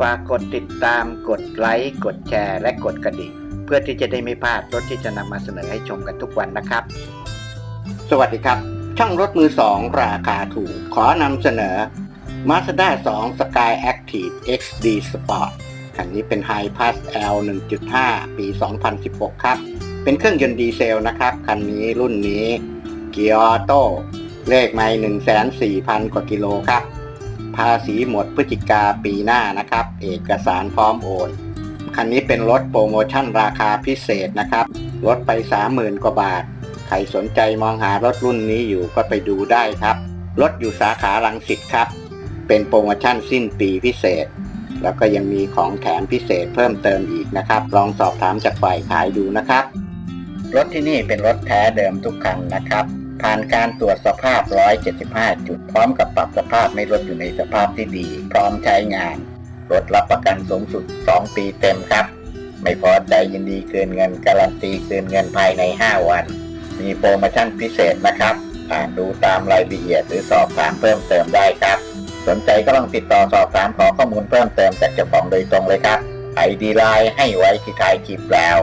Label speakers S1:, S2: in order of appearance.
S1: ฝากกดติดตามกดไลค์กดแชร์ และกดกระดิ่ง เพื่อที่จะได้ไม่พลาดรถที่จะนำมาเสนอให้ชมกันทุกวันนะครับ สวัสดีครับ ช่องรถมือสองราคาถูก ขอนำเสนอ Mazda 2 Sky Active XD Sport คันนี้เป็น High Pass L 1.5 ปี 2016 ครับ เป็นเครื่องยนต์ดีเซลนะครับ คันนี้รุ่นนี้เกียร์ออโต้เลขไม่1,400 0 กว่ากิโลครับ ภาษีหมดพฤศจิกาปีหน้านะครับ เอกสารพร้อมโอนคันนี้เป็นรถโปรโมชั่นราคาพิเศษนะครับ ลดไป 30,000 กว่าบาท ใครสนใจมองหารถรุ่นนี้อยู่ก็ไปดูได้ครับ รถอยู่สาขาลังสิตครับ เป็นโปรโมชั่นสิ้นปีพิเศษ แล้วก็ยังมีของแถมพิเศษเพิ่มเติมอีกนะครับ ลองสอบถามจากฝ่ายขายดูนะครับ รถที่นี่เป็นรถแท้เดิมทุกคันนะครับ ผ่านการตรวจสภาพ 175 จุด พร้อมกับปรับสภาพให้รถอยู่ในสภาพที่ดี พร้อมใช้งาน รถรับประกันสูงสุด 2 ปีเต็มครับ ไม่พอใจยินดีคืนเงิน การันตีคืนเงินภายใน 5 วัน มีโปรโมชั่นพิเศษนะครับอ่านดูตามรายละเอียดหรือสอบถามเพิ่มเติมได้ครับ สนใจก็ลองติดต่อสอบถามขอข้อมูลเพิ่มเติมจากเจ้าของโดยตรงเลยครับไอดีไลน์ให้ไว้ที่ท้ายคลิปแล้ว